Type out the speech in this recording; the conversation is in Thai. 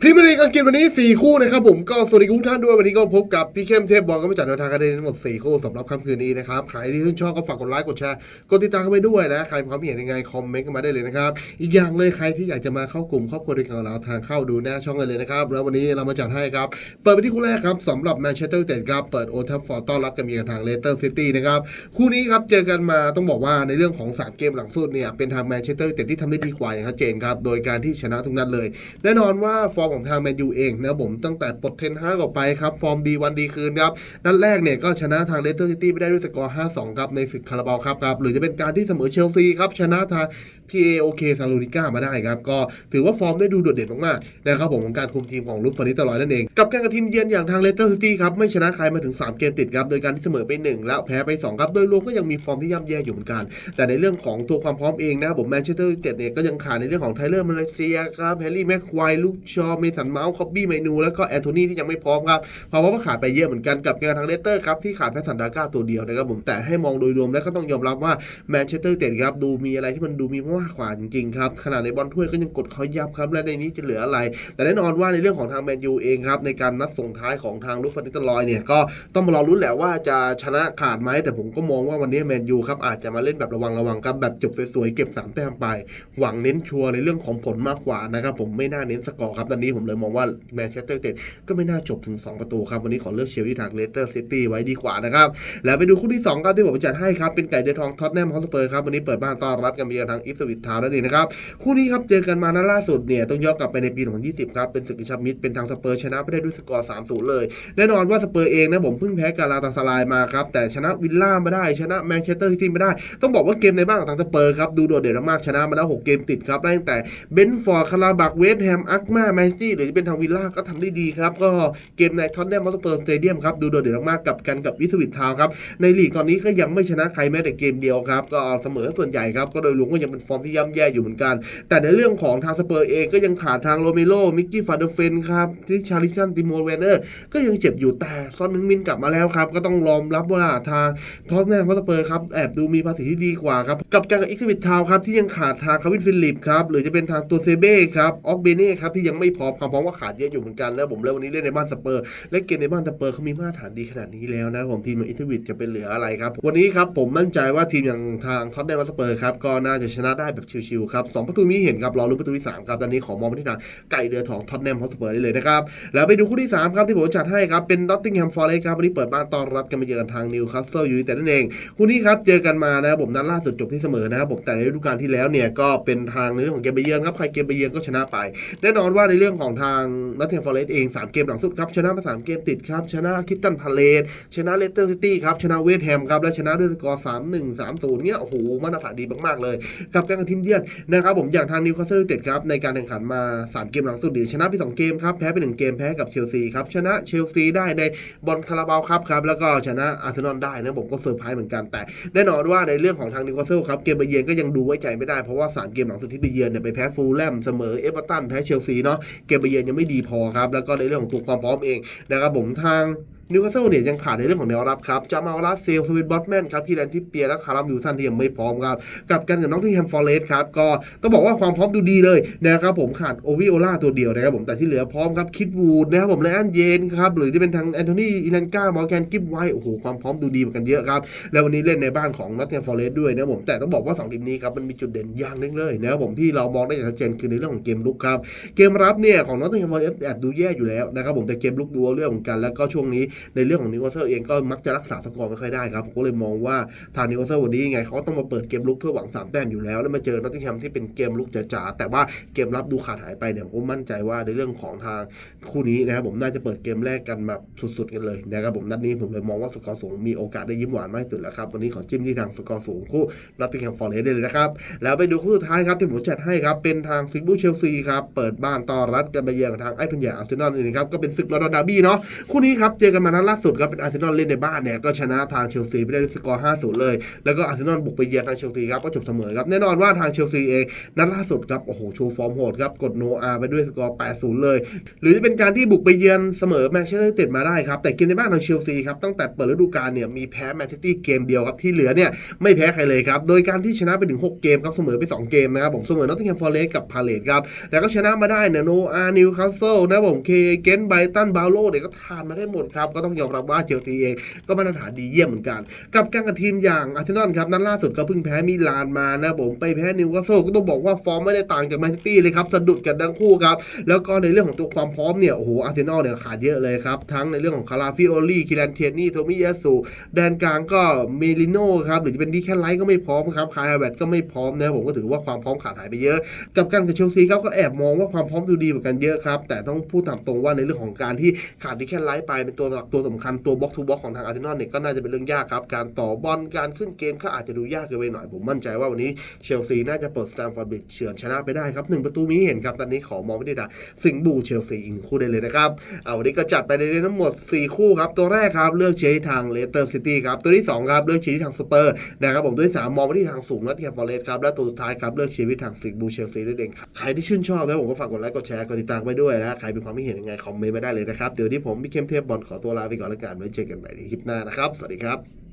พรีเมียร์ลีกอังกฤษวันนี้ 4 คู่นะครับผมก็สวัสดีทุกท่านด้วยวันนี้ก็พบกับพี่เข้มเทพบอลก็มาจัดแนวทางกันได้ทั้งหมด 4 คู่สำหรับค่ำคืนนี้นะครับใครที่ชื่นชอบก็ฝากกดไลค์กดแชร์กดติดตามกันไปด้วยนะใครมีความเห็นยังไงคอมเมนต์กันมาได้เลยนะครับอีกอย่างเลยใครที่อยากจะมาเข้ากลุ่มครอบครัวเดียวกันเราทางเข้าดูหน้าช่องกันเลยนะครับแล้ววันนี้เรามาจัดให้ครับเปิดไปที่คู่แรกครับสำหรับแมนเชสเตอร์ยูไนเต็ดครับเปิดโอทัฟฟอร์ต้อนรับกันมีกับทางเลสเตอร์ซิตี้นะครับคู่นี้ครับเจอกันมาต้องบอกว่าในเรื่องของสามเกมหลังสุดเนี่ยเป็นทางแมนเชสเตอร์ยูไนเต็ดที่ทำได้ดีกว่าอย่างชัดเจนครับโดยการที่ชนะทุกนัดเลย แน่นอนว่าฟอร์มของทางแมนยูเองนะครับผมตั้งแต่ปลดเทนฮากออกไปครับ ฟอร์มดีวันดีคืนครับ นัดแรกเนี่ยก็ชนะทางเลสเตอร์ซิตี้ไปได้ด้วยสกอร์ 5-2 ครับ ในศึกคาราบาวครับครับ หรือจะเป็นการที่เสมอเชลซีครับ ชนะทางพีเอโอเคซาลูริก้ามาได้ครับ ก็ถือว่าฟอร์มได้ดูโดดเด่นมากๆนะครับผมของการคุมทีมของลุฟฟานิตลอดนั่นเอง กับการกระทีมเยือนอย่างทางเลสเตอร์ซิตี้ครับไม่ชนะใครมาถึง 3 เกมติดครับโดยการที่เสมอไป 1 แล้วแพ้ไป 2 ครับโดยรวมก็ยังมีฟอร์มที่ย่ำแย่อยู่เหมือนกัน แต่ในเรื่องของตัวความพร้อมเองนะผมแมนเชสเตอร์ยูไนเต็ดเนี่ยก็ยังขาดในเรื่องของไทเลอร์มาเลเซียครับแฮร์รี่แม็กควายลูกชอเมสันเมาส์คอบบี้ไมนู แล้วก็แอนโทนีที่ยังไม่พร้อมครับเพราะว่าขาดไปเยอะเหมือนกันกับการทางเลสเตอร์ครับที่ขาดแพทสันดาก้าตัวเดียวนะครับผมแต่ให้มองโดยรวมแล้วก็ต้องยอมรับว่าแมนเชสเตอร์เต็ดครับดูมีอะไรที่มันดูมีมากกว่าจริงๆครับขนาดในบอลถ้วยก็ยังกดเขายับครับและในนี้จะเหลืออะไร แต่แน่นอนว่าในเรื่องของทางแมนยูเองครับในการนัดส่งท้ายของทางลูฟฟานิสต์ลอยเนี่ยก็ต้องมารอรุ้นแหละว่าจะชนะขาดไหมแต่ผมก็มองว่าวันนี้แมนยูครับอาจจะมาเล่นแบบระวังระวังครับแบบจบสวยๆเก็บสามแต้มไป หวังเน้นชัวร์ในเรื่องของผลมากกว่านะครับผมไม่น่าเน้นสกอร์ครับอนนี้ผมเลยมองว่าแมนเชสเตอร์ยูไนเต็ดก็ไม่น่าจบถึง 2 ประตูครับ วันนี้ขอเลือกเชียร์ที่ทางเลสเตอร์ซิตี้ไว้ดีกว่านะครับ แล้วไปดูคู่ที่สองครับที่ผมจัดให้ครับ เป็นไก่เดือดทองท็อตแนมฮอสเปอร์ครับ วันนี้เปิดบ้านต้อนรับกันไปยังทางอิฟสวิตทาวน์นั่นเองนะครับ คู่นี้ครับเจอกันมานัดล่าสุดเนี่ยต้องย้อนกลับไปในปี 2020 ครับ เป็นศึกชับมิตรเป็นทางสเปอร์ชนะไปได้ด้วยสกอร์3-0เลย แน่นอนว่าสเปอร์เองนะผมเพิ่งแพ้กาลาตาสลายมาครับแต่ชนะวิลล่ามาได้ชนะแมนเชสเตอร์ซิตี้มาได้ ต้องบอกว่าเกมในบ้านของทางสเปอร์ครับดูโดดเด่นมากชนะมาแล้ว 6 เกมติดครับตั้งแต่เบนฟอร์ดคาราบักเวสแฮมอักมาแมนซิตี้หรือจะเป็นทางวิลล่าก็ทำได้ดีครับ ก็เกมในท็อตแนมฮอสเปอร์สเตเดียมครับดูโดดเด่นมากๆกับกันกับวิสวิตทาวครับในลีกตอนนี้ก็ยังไม่ชนะใครแม้แต่เกมเดียวครับก็เสมอส่วนใหญ่ครับก็โดยรวมก็ยังเป็นฟอร์มที่ย่ำแย่อยู่เหมือนกัน แต่ในเรื่องของทางสเปอร์เองก็ยังขาดทางโรเมโรมิกกี้ฟาเดเฟนครับที่ชาริสันติโมเวนเนอร์ก็ยังเจ็บอยู่แต่ซอนฮึงมินกลับมาแล้วครับก็ต้องยอมรับว่าทางท็อสแนมสเปอร์ครับแอบดูมีภาษีที่ดีกว่าครับกับการกับอิกซิบิททาวครับที่ยังขาดทางคาวินฟิลิปครับหรือจะเป็นทางตัวเซเบ้ครับออกเบเน่ครับที่ยังไม่พร้อมความพร้อมว่าขาดเยอะอยู่เหมือนกันแล้วผมแล้ววันนี้เล่นในบ้านสเปอร์และเกมในบ้านสเปอร์เขามีมาตรฐานดีขนาดนี้แล้วนะผมทีมของอิตาวิทจะเป็นเหลืออะไรครับวันนี้ครับผมมั่นใจว่าทีมอย่างทางท็อตแนมสเปอร์ครับก็น่าจะชนะได้แบบชิวๆครับสองประตูมีเห็นครับรอลุ้นประตูที่สามครับตอนนี้ขอมองไปที่ทางไก่เดือทองท็อตแนมฮอสเปอร์ได้เลยนะครับแล้วไปดูคู่ที่3ครับที่ผมจัดให้ครับเป็นนอตติงแฮมฟอร์เรสครับวันนี้เปิดบ้านต้อนรับกันมาเจอกันทางนิวคาสเซิลยูไนเต็ดนั่นเองคู่นี้ครับเจอกันมานะครับผมนัดล่าสุดจบที่เสมอนะครับผมแต่ในฤดูกาลที่แล้วเนี่ยก็เป็นทางในเรื่องของเกมไปเยือนครับใครเกมไปเยือนก็ชนะไป แน่นอนว่าในเรื่องของทางนอตติงแฮมฟอร์เรสเอง 3 เกมหลังสุดครับ ชนะมา 3 เกมติดครับ ชนะคิตตันพาเลตชนะเลสเตอร์ซิตี้ครับ ชนะเวสต์แฮมครับ และชนะด้วยสกอร์ 3-1 3-0เนี่ยโอ้โหมาตรฐานดีมาก ๆ เลย กับการทิมเยือนนะครับผมอย่างทางนิวคาสเซิลยูไนเต็ดครับ ในการแข่งขันมา 3 เกมหลังสุดดีชนะไป2เกมครับแพ้ไป1เกมแพ้กับเชลซีครับชนะเชลซีได้ในบอลคาราบาวครับครับแล้วก็ชนะอาร์เซนอลได้นะผมก็เซอร์ไพรส์เหมือนกันแต่แน่นอนว่าในเรื่องของทางนิวคาสเซิลครับเกมไปเยือนก็ยังดูไว้ใจไม่ได้เพราะว่า3เกมหลังสุดที่ไปเยือนเนี่ยไปแพ้ฟูลแลมเสมอเอเวอร์ตันแพ้เชลซีเนาะเกมไปเยือนยังไม่ดีพอครับแล้วก็ในเรื่องของตัวความพร้อมเองนะครับผมทาง นิวคาสเซิลเนี่ยยังขาดในเรื่องของแนวรับครับจามาลลาเซลสวิตบอตแมนครับคีแลนทิปเปียและคาร์มยูสันที่ยังไม่พร้อมครับกับกันกับน้องที่แฮมฟอร์เรสครับก็ต้องบอกว่าความพร้อมดูดีเลยนะครับผมขาดโอวิโอลาตัวเดียวนะครับผมแต่ที่เหลือพร้อมครับคิดวูดนะครับผมไละอันเยนครับหรือจะเป็นทางแอนโทนีอินันก้ามอร์แกนกิฟไวโอ้โหความพร้อมดูดีเหมือนกันเยอะครับแล้ววันนี้เล่นในบ้านของนอตแฮมฟอร์เรสด้วยนะครับผมแต่ต้องบอกว่าสองทีมนี้ครับมันมีจุดเด่นอย่างนึงเลยนะครับผมที่เรามองได้อย่างชัดเจนคือในเรื่องของเกมลุกครับเกมรับเนี่ยของนอตแฮมฟอร์เรสแอบดูแย่อยู่แล้วนะครับผมแต่เกมลุกดูเรื่องเหมือนกันแล้วก็ช่วงนี้ในเรื่องของนิวคาสเซิลเองก็มักจะรักษาสกอร์ไม่ค่อยได้ครับผมก็เลยมองว่าทางนิวคาสเซิลวันนี้ยังไงเขาต้องมาเปิดเกมลุกเพื่อหวังสามแต้มอยู่แล้ว แล้วมาเจอนอตติงแฮมที่เป็นเกมลุกจ๋าๆแต่ว่าเกมรับดูขาดหายไปเนี่ยผมมั่นใจว่าในเรื่องของทางคู่นี้นะครับผมน่าจะเปิดเกมแรกกันแบบสุดๆกันเลยนะครับผมนัดนี้ผมเลยมองว่าสกอร์สูงมีโอกาสได้ยิ้มหวานมากที่สุดแล้วครับวันนี้ขอจิ้มที่ทางสกอร์สูงคู่นอตติงแฮมฟอร์เรสได้เลยนะครับแล้วไปดูคู่สุดท้ายครับที่ผมจัดให้ครับเป็นทางซิบูเชลซีครับเปิดบ้านต้อนรับกันไปเยือนทางไอ้พันยาอาร์เซนอลนี่ครับก็เป็นศึกลอนดอนดาร์บี้เนาะคู่นี้ครับเจอกันมานัดล่าสุดครับเป็นอาร์เซนอลเล่นในบ้านเนี่ยก็ชนะทางเชลซีไปได้ด้วยสกอร์ 5-0 เลย แล้วก็อาร์เซนอลบุกไปเยือนทางเชลซีครับก็จบเสมอครับแน่นอนว่าทางเชลซีเองนัดล่าสุดครับโอ้โหโชว์ฟอร์มโหดครับกดโนอาไปด้วยสกอร์ 8-0 เลย หรือจะเป็นการที่บุกไปเยือนเสมอแมนเชสเตอร์ยูไนเต็ดมาได้ครับแต่เกมในบ้านของเชลซีครับตั้งแต่เปิดฤดูกาลเนี่ยมีแพ้แมนซิตี้เกมเดียวครับที่เหลือเนี่ยไม่แพ้ใครเลยครับโดยการที่ชนะไปถึง 6 เกมครับเสมอไป 2 เกมนะครับผมเสมอนอตติงแฮมฟอร์เรสกับพาเลตครับแต่ก็ชนะมาได้เนี่ยโนอานิวคาสเซิลนะผมเคเกนไบตันบาโลเนี่ยก็ทานมาได้หมดครับก็ต้องยอมรับว่าเชลซีเองก็มาตรฐานดีเยี่ยมเหมือนกัน กับการกับทีมอย่างอาร์เซนอลครับนัดล่าสุดก็เพิ่งแพ้มิลานมานะผมไปแพ้นิวคาสเซิลก็ต้องบอกว่าฟอร์มไม่ได้ต่างจากแมนซิตี้เลยครับสะดุดกันทั้งคู่ครับแล้วก็ในเรื่องของตัวความพร้อมเนี่ยโอ้โหอาร์เซนอลเนี่ยขาดเยอะเลยครับทั้งในเรื่องของคาราฟิโอลี่คิรันเทียนี่โทมิยาสุแดนกลางก็เมลิโน่ครับหรือจะเป็นดีแค่ไลท์ก็ไม่พร้อมครับคายฮาเวตก็ไม่พร้อมนะผมก็ถือว่าความพร้อมขาดหายไปเยอะ กับการกับเชลซีครับก็แอบมองว่าความพร้อมดูดีเหมือนกันเยอะครับแต่ต้องพูดตามตรงว่าในเรื่องของการที่ขาดดีแค่ไลท์ไปเป็นตัวหลัตัวสำคัญตัวบล็อกทูบล็อกของทางอาร์เซนอลเนี่ยก็น่าจะเป็นเรื่องยากครับ การต่อบอลการขึ้นเกมก็อาจจะดูยากเกินไปหน่อย ผมมั่นใจว่าวันนี้เชลซีน่าจะเปิดสแตมฟอร์ดบิดเฉือนชนะไปได้ครับหนึ่งประตูมีเห็นครับตอนนี้ขอมองไม่ได้ดาสิงบูเชลซีอีกคู่ได้เลยนะครับเอาวันนี้ก็จัดไปในทั้งหมด 4 คู่ครับตัวแรกครับเลือกเชียร์ที่ทางเลสเตอร์ซิตี้ครับตัวที่สองครับเลือกเชียร์ที่ทางสเปอร์นะครับผมตัวที่สามมองไปที่ทางสูงนัตเทียมฟอร์เรสครับและตัวสุดท้ายครับเลือกเชียร์ที่ทางสิงบูเชลซีนั่นเองครับใครที่ชื่นชอบนะผมก็ฝากกดไลค์กดแชร์กดติดตามไปด้วยนะใครมีความคิดเห็นยังไงคอมเมนต์มาได้เลยนะครับเดี๋ยวนี้ผมพี่เข้มเทพบอลขอตัวลาไปก่อนแล้วกันไว้เจอกันใหม่ในคลิปหน้านะครับ สวัสดีครับ